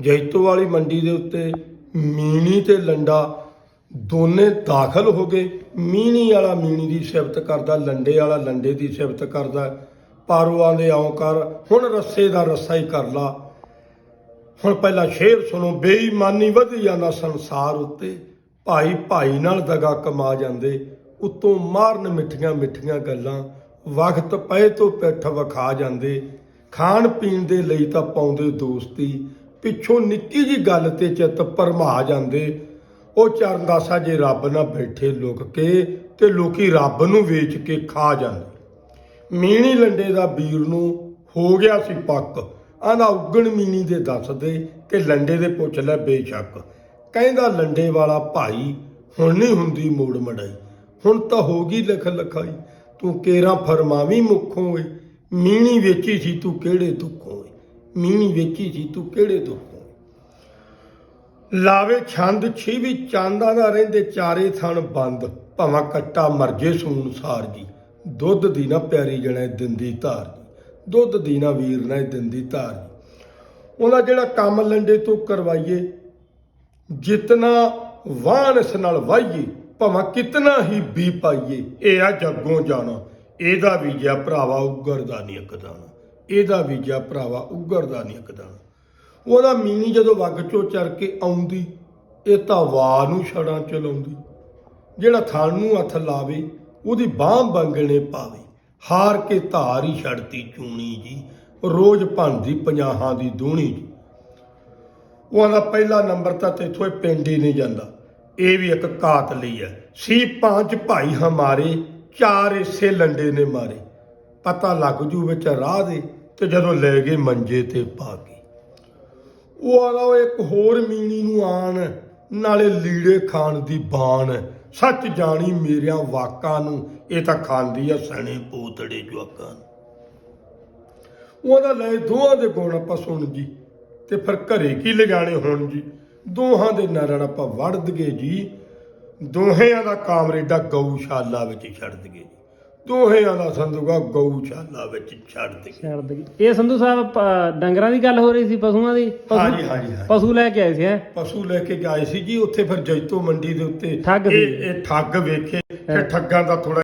ਜੈਤੋ ਵਾਲੀ ਮੰਡੀ ਦੇ ਉੱਤੇ ਮੀਣੀ ਤੇ ਲੰਡਾ ਦੋਨੇ ਦਾਖਲ ਹੋ ਗਏ। ਮੀਣੀ ਵਾਲਾ ਮੀਣੀ ਦੀ ਸਿਫਤ ਕਰਦਾ, ਲੰਡੇ ਵਾਲਾ ਲੰਡੇ ਦੀ ਸਿਫਤ ਕਰਦਾ। ਪਾਰੂਆਂ ਦੇ ਆਉਂ ਕਰ, ਹੁਣ ਰੱਸੇ ਦਾ ਰੱਸਾ ਹੀ ਕਰ ਲਾ। ਹੁਣ ਪਹਿਲਾਂ ਸ਼ੇਰ ਸੁਣੋ, ਬੇਈਮਾਨੀ ਵਧੀ ਜਾਂਦਾ ਸੰਸਾਰ ਉੱਤੇ। ਭਾਈ ਭਾਈ ਨਾਲ ਦਗਾ ਕਮਾ ਜਾਂਦੇ, ਉਤੋਂ ਮਾਰਨ ਮਿੱਠੀਆਂ ਮਿੱਠੀਆਂ ਗੱਲਾਂ। ਵਕਤ ਪਏ ਤੋਂ ਪਿੱਠ ਵਿਖਾ ਜਾਂਦੇ। ਖਾਣ ਪੀਣ ਦੇ ਲਈ ਤਾਂ ਪਾਉਂਦੇ ਦੋਸਤੀ। ਪਿੱਛੋਂ ਨਿੱਕੀ ਜੀ ਗੱਲ ਤੇ ਚਿੱਤ ਭਰਮਾ ਜਾਂਦੇ। ਉਹ ਚਰਨਦਾਸਾ ਜੇ ਰੱਬ ਨਾਲ ਬੈਠੇ ਲੁਕ ਕੇ ਤੇ ਲੋਕੀ ਰੱਬ ਨੂੰ ਵੇਚ ਕੇ ਖਾ ਜਾਂਦੇ। ਮੀਣੀ ਲੰਡੇ ਦਾ ਵੀਰ ਨੂੰ ਹੋ ਗਿਆ ਸੀ ਪੱਕ। ਆਂਦਾ ਉਗਣ ਮੀਣੀ ਦੇ ਦੱਸਦੇ ਕਿ ਲੰਡੇ ਦੇ ਪੁੱਛ ਲੈ ਬੇਸ਼ੱਕ। ਕਹਿੰਦਾ ਲੰਡੇ ਵਾਲਾ ਭਾਈ, ਹੁਣ ਨਹੀਂ ਹੁੰਦੀ ਮੋੜ ਮੜਾਈ। ਹੁਣ ਤਾਂ ਹੋ ਗਈ ਲਖ ਲਖਾਈ। ਤੂੰ ਕੇਰਾ ਫਰਮਾਵੀ ਮੁੱਖੋਂ ਏ। ਮੀਣੀ ਵੇਚੀ ਸੀ ਤੂੰ ਕਿਹੜੇ ਦੁੱਖੋਂ? ਏ ਮੀਣੀ ਵੇਚੀ ਸੀ, ਤੂੰ ਕਿਹੜੇ ਦੁੱਖੋਂ ਲਾਵੇ ਛੰਦ ਛੀਵੀ, ਚਾਂਦਾ ਦਾ ਰਹਿੰਦੇ ਚਾਰੇ ਥਣ ਬੰਦ। ਭਾਵਾਂ ਕੱਟਾ ਮਰਜੇ ਸੂਣ ਸਾਰ ਜੀ। ਦੁੱਧ ਦੀ ਨਾ ਪਿਆਰੀ ਜਣੇ ਦਿੰਦੀ ਧਾਰ ਜੀ। ਦੁੱਧ ਦੀ ਨਾ ਵੀਰ ਨਾ ਦਿੰਦੀ ਧਾਰ ਜੀ। ਉਹਦਾ ਜਿਹੜਾ ਕੰਮ ਲੰਡੇ ਤੋਂ ਕਰਵਾਈਏ, ਜਿਤਨਾ ਵਾਹਨ ਇਸ ਨਾਲ ਵਾਹੀਏ, ਭਾਵਾਂ ਕਿਤਨਾ ਹੀ ਬੀ ਪਾਈਏ, ਇਹ ਆ ਜੱਗੋਂ ਜਾਣਾ। ਇਹਦਾ ਵੀ ਜਿਆ ਭਰਾਵਾ ਉਗਰਦਾ ਨਹੀਂ ਇੱਕਦਾਣਾ ਇਹਦਾ ਵੀਜਾ ਭਰਾਵਾ ਉਗਰਦਾ ਨਹੀਂ ਇੱਕਦਾਣਾ ਉਹਦਾ ਮੀਨੀ ਜਦੋਂ ਵੱਗ ਚੋਂ ਚਰ ਕੇ ਆਉਂਦੀ, ਇਹ ਤਾਂ ਵਾਹ ਨੂੰ ਛੜਾਂ ਚਲਾਉਂਦੀ ਜਿਹੜਾ ਥਣ ਨੂੰ ਹੱਥ ਲਾਵੇ, ਉਹਦੀ ਬਾਹ ਬੰਗਣੇ ਪਾਵੇ। ਹਾਰ ਕੇ ਧਾਰ ਹੀ ਛੜਤੀ ਚੂਣੀ ਜੀ। ਰੋਜ਼ ਭੰਦੀ ਪੰਜਾਹਾਂ ਦੀ ਦੂਣੀ ਜੀ। ਉਹਦਾ ਪਹਿਲਾ ਨੰਬਰ ਤਾਂ ਤੇਥੋਂ ਇਹ ਪਿੰਡ ਹੀ ਨਹੀਂ ਜਾਂਦਾ। ਇਹ ਵੀ ਇੱਕ ਕਾਤਲੀ ਹੈ। ਸੀ ਪੰਜ ਭਾਈ ਹਮਾਰੇ, ਚਾਰ ਇਸੇ ਲੰਡੇ ਨੇ ਮਾਰੇ। ਪਤਾ ਲੱਗ ਜੂ ਵਿੱਚ ਰਾਹ ਦੇ ਤੇ ਜਦੋਂ ਲੈ ਗਏ ਮੰਜੇ ਤੇ ਪਾ ਕੇ। ਉਹ ਆਦਾ ਇੱਕ ਹੋਰ ਮੀਣੀ ਨੂੰ ਆਣ, ਨਾਲੇ ਲੀੜੇ ਖਾਣ ਦੀ ਬਾਣ। ਸੱਚ ਜਾਣੀ ਮੇਰਿਆਂ ਵਾਕਾਂ ਨੂੰ, ਇਹ ਤਾਂ ਖਾਂਦੀ ਆ ਸਣੇ ਪੋਤੜੇ ਜਵਾਕਾਂ ਨੂੰ। ਉਹਦਾ ਲੈ ਦੋਹਾਂ ਦੇ ਗੁਣ ਆਪਾਂ ਸੁਣ ਜੀ, ਤੇ ਫਿਰ ਘਰੇ ਕੀ ਲਿਜਾਣੇ ਹੋਣ ਜੀ? ਦੋਹਾਂ ਦੇ ਨਰਣ ਆਪਾਂ ਵੜ ਦਗੇ ਜੀ, ਦੋਹਿਆਂ ਦਾ ਕਾਮਰੇਡਾ ਗਊਸ਼ਾਲਾ ਵਿੱਚ ਛੱਡ ਦਗੇ ਜੀ। ਦੋਹਿਆਂ ਦਾ ਸੰਦੂਗਾ ਗਊਸ਼ਾਲਾ ਵਿੱਚ ਛੱਡ ਦਗੇ ਛੱਡ ਦੇ। ਇਹ ਸੰਧੂ ਸਾਹਿਬ ਪ- ਡੰਗਰਾਂ ਦੀ ਗੱਲ ਹੋ ਰਹੀ ਸੀ ਪਸ਼ੂਆਂ ਦੀ? ਪਸ਼ੂ- ਹਾਂਜੀ ਹਾਂਜੀ ਹਾਂਜੀ। ਪਸ਼ੂ ਲੈ ਕੇ ਆਏ ਸੀ ਹੈ? ਪਸ਼ੂ ਲੈ ਕੇ ਗਏ ਸੀ ਜੀ ਉੱਥੇ ਫਿਰ ਜੈਤੋ ਮੰਡੀ ਦੇ ਉੱਤੇ ਠੱਗ ਇਹ ਸੀ। ਇਹ ਠੱਗ ਵੇਖੇ ਫਿਰ ਠੱਗਾਂ ਦਾ ਥੋੜਾ